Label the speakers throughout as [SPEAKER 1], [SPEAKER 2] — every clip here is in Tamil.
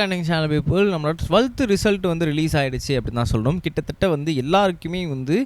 [SPEAKER 1] கண்டிங் சேனல் பீப்புள் நம்மளோட டுவெல்த்து ரிசல்ட் வந்து ரிலீஸ் ஆகிடுச்சு அப்படின்னு தான் சொல்கிறோம் கிட்டத்தட்ட வந்து எல்லாருக்குமே வந்து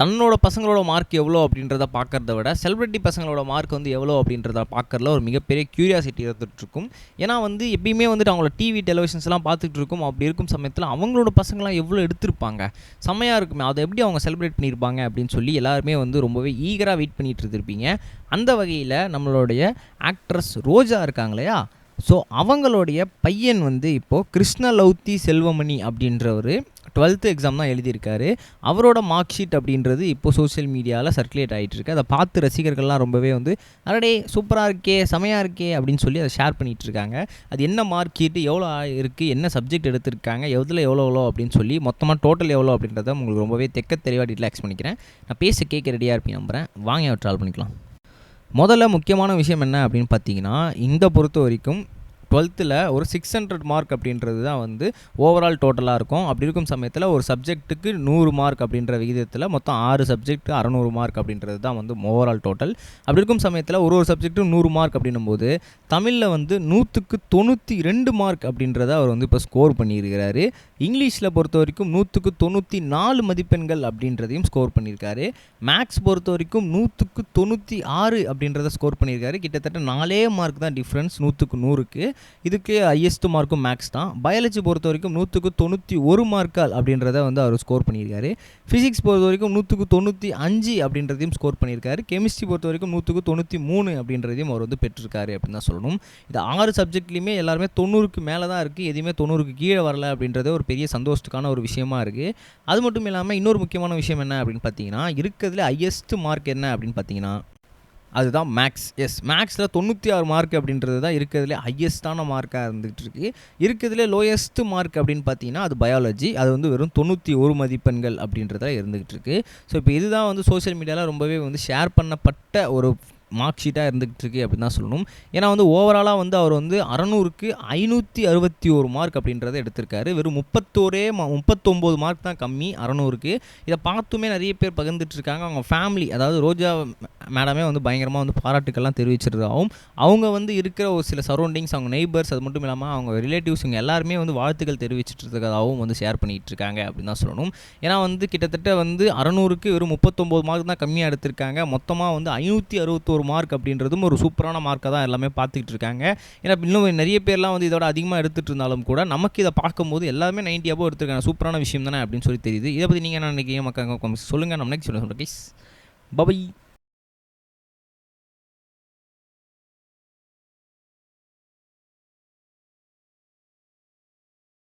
[SPEAKER 1] தன்னோட பசங்களோட மார்க் எவ்வளோ அப்படின்றத பார்க்கறத விட செலிப்ரிட்டி பசங்களோட மார்க் வந்து எவ்வளோ அப்படின்றத பார்க்கறதுல ஒரு மிகப்பெரிய க்யூரியாசிட்டி இருந்துகிட்ருக்கும் ஏன்னா வந்து எப்பயுமே வந்துட்டு அவங்கள டிவி டெலிவிஷன்ஸ்லாம் பார்த்துட்டு இருக்கும். அப்படி இருக்கும் சமயத்தில் அவங்களோட பசங்களாம் எவ்வளோ எடுத்திருப்பாங்க? செம்மையாக இருக்குமே. அதை எப்படி அவங்க செலிப்ரேட் பண்ணியிருப்பாங்க அப்படின்னு சொல்லி எல்லாருமே வந்து ரொம்பவே ஈகராக வெயிட் பண்ணிகிட்டு இருந்திருப்பீங்க. அந்த வகையில் நம்மளுடைய ஆக்ட்ரஸ் ரோஜா இருக்காங்க இல்லையா? ஸோ அவங்களுடைய பையன் வந்து இப்போது கிருஷ்ணலௌத்தி செல்வமணி அப்படின்றவர் டுவெல்த்து எக்ஸாம் தான் எழுதியிருக்காரு. அவரோட மார்க் ஷீட் அப்படின்றது இப்போ சோஷியல் மீடியாவில் சர்க்குலேட் ஆகிட்டுருக்கு அதை பார்த்து ரசிகர்கள்லாம் ரொம்பவே வந்து அரடே சூப்பராக இருக்கே செமையாக இருக்கே அப்படின்னு சொல்லி அதை ஷேர் பண்ணிகிட்ருக்காங்க அது என்ன மார்க் ஷீட்டு எவ்வளோ இருக்குது என்ன சப்ஜெக்ட் எடுத்திருக்காங்க எவ்வளோ எவ்வளோ எவ்வளோ அப்படின்னு சொல்லி மொத்தமாக டோட்டல் எவ்வளோ அப்படின்றத உங்களுக்கு ரொம்பவே தெக்க தெளிவாக டீட்டெயில் எக்ஸ் பண்ணிக்கிறேன். நான் பேச கேட்க ரெடியாக இருப்பேன் நம்புகிறேன் வாங்க ட்ரால் பண்ணிக்கலாம். முதல்ல முக்கியமான விஷயம் என்ன அப்படின்னு பார்த்தீங்கன்னா இந்த பொறுத்த வரைக்கும் டுவெல்த்தில் ஒரு சிக்ஸ் ஹண்ட்ரட் மார்க் அப்படின்றது தான் வந்து ஓவரால் டோட்டலாக இருக்கும். அப்படி இருக்கும் சமயத்தில் ஒரு சப்ஜெக்ட்டுக்கு நூறு மார்க் அப்படின்ற விகிதத்தில் மொத்தம் ஆறு சப்ஜெக்ட் அறநூறு மார்க் அப்படின்றது தான் வந்து ஓவரால் டோட்டல் அப்படி இருக்கும் சமயத்தில் ஒரு ஒரு சப்ஜெக்ட்டும் நூறு மார்க் அப்படின்னும் போது தமிழில் வந்து நூற்றுக்கு தொண்ணூற்றி ரெண்டு மார்க் அப்படின்றத அவர் வந்து இப்போ ஸ்கோர் பண்ணியிருக்கிறாரு. இங்கிலீஷில் பொறுத்த வரைக்கும் நூற்றுக்கு தொண்ணூற்றி நாலு மதிப்பெண்கள் அப்படின்றதையும் ஸ்கோர் பண்ணியிருக்காரு. மேக்ஸ் பொறுத்த வரைக்கும் நூற்றுக்கு தொண்ணூற்றி ஆறு அப்படின்றத ஸ்கோர் பண்ணியிருக்காரு. கிட்டத்தட்ட நாலே மார்க் தான் டிஃப்ரென்ஸ் நூற்றுக்கு நூறுக்கு. இதுக்கு ஹையஸ்ட் மார்க்கும் மேக்ஸ் தான். பயாலஜி பொறுத்த வரைக்கும் நூற்றுக்கு தொண்ணூற்றி ஒரு மார்க்கால் அப்படின்றத வந்து அவர் ஸ்கோர் பண்ணியிருக்காரு. ஃபிசிக்ஸ் பொறுத்த வரைக்கும் நூற்றுக்கு தொண்ணூற்றி அஞ்சு அப்படின்றதையும் ஸ்கோர் பண்ணியிருக்காரு. கெமிஸ்ட்ரி பொறுத்த வரைக்கும் நூற்றுக்கு தொண்ணூற்றி மூணு அப்படின்றதையும் அவர் வந்து பெற்றிருக்காரு அப்படின்னு தான் சொல்லணும். இது ஆறு சப்ஜெக்ட்லையுமே எல்லாருமே தொண்ணூறுக்கு மேலே தான் இருக்குது எதுவுமே தொண்ணூறுக்கு கீழே வரல அப்படின்றது ஒரு பெரிய சந்தோஷத்துக்கான ஒரு விஷயமா இருக்குது அது மட்டும் இல்லாமல் இன்னொரு முக்கியமான விஷயம் என்ன அப்படின்னு பார்த்தீங்கன்னா இருக்கிறதுல ஹையஸ்ட் மார்க் என்ன அப்படின்னு பார்த்தீங்கன்னா அதுதான் மேக்ஸ் எஸ் மேக்ஸில் தொண்ணூற்றி ஆறு மார்க் அப்படின்றது தான் இருக்கிறதுலே ஹையஸ்ட்டான மார்க்காக இருந்துகிட்டு இருக்கு இருக்கிறதுலே லோயஸ்ட் மார்க் அப்படின்னு பார்த்தீங்கன்னா அது பயாலஜி அது வந்து வெறும் தொண்ணூற்றி ஒரு மதிப்பெண்கள் அப்படின்றத இருந்துகிட்டு இருக்கு ஸோ இப்போ இதுதான் வந்து சோஷியல் மீடியாவில் ரொம்பவே வந்து ஷேர் பண்ணப்பட்ட ஒரு மார்க் ஷீட்டாக இருந்துகிட்டு இருக்கு அப்படின்னு தான் சொல்லணும். ஏன்னா வந்து ஓவராலாக வந்து அவர் வந்து அறநூறுக்கு ஐநூற்றி அறுபத்தி ஒரு மார்க் அப்படின்றத எடுத்திருக்காரு. வெறும் முப்பத்தோரே மா முப்பத்தொம்போது மார்க் தான் கம்மி அறநூறுக்கு. இதை பார்த்துமே நிறைய பேர் பகிர்ந்துட்டுருக்காங்க. அவங்க ஃபேமிலி அதாவது ரோஜா மேடமே வந்து பயங்கரமாக வந்து பாராட்டுக்கள்லாம் தெரிவிச்சிருந்தாவும் அவங்க வந்து இருக்கிற ஒரு சில சரௌண்டிங்ஸ் அவங்க நெய்பர்ஸ் அது மட்டும் இல்லாமல் அவங்க ரிலேட்டிவ்ஸ் இவங்க எல்லாருமே வந்து வாழ்த்துக்கள் தெரிவிச்சிட்டு இருக்கிறதாகவும் வந்து ஷேர் பண்ணிகிட்டு இருக்காங்க அப்படின்னு தான் சொல்லணும். ஏன்னா வந்து கிட்டத்தட்ட வந்து அறநூறுக்கு வெறும் முப்பத்தொம்போது மார்க் தான் கம்மியாக எடுத்திருக்காங்க. மொத்தமாக வந்து ஐநூற்றி அறுபத்தோரு மார்க் அப்படின்றதும் ஒரு சூப்பரான மார்க்காக தான் எல்லாமே பார்த்துக்கிட்டு இருக்காங்க. ஏன்னா இன்னும் நிறைய பேர்லாம் வந்து இதோட அதிகமாக எடுத்துகிட்டு இருந்தாலும் கூட நமக்கு இதை பார்க்கும்போது எல்லாமே நைன்ட்டி அபோவ் எடுத்திருக்காங்க. சூப்பரான விஷயம் தானே அப்படின்னு சொல்லி தெரியுது. இதை பற்றி நீங்கள் என்ன நினைக்கிறீங்க மக்கள்? சொல்லுங்கள் நம்ம நெக்ஸ்ட் சொல்லுங்கள் பபை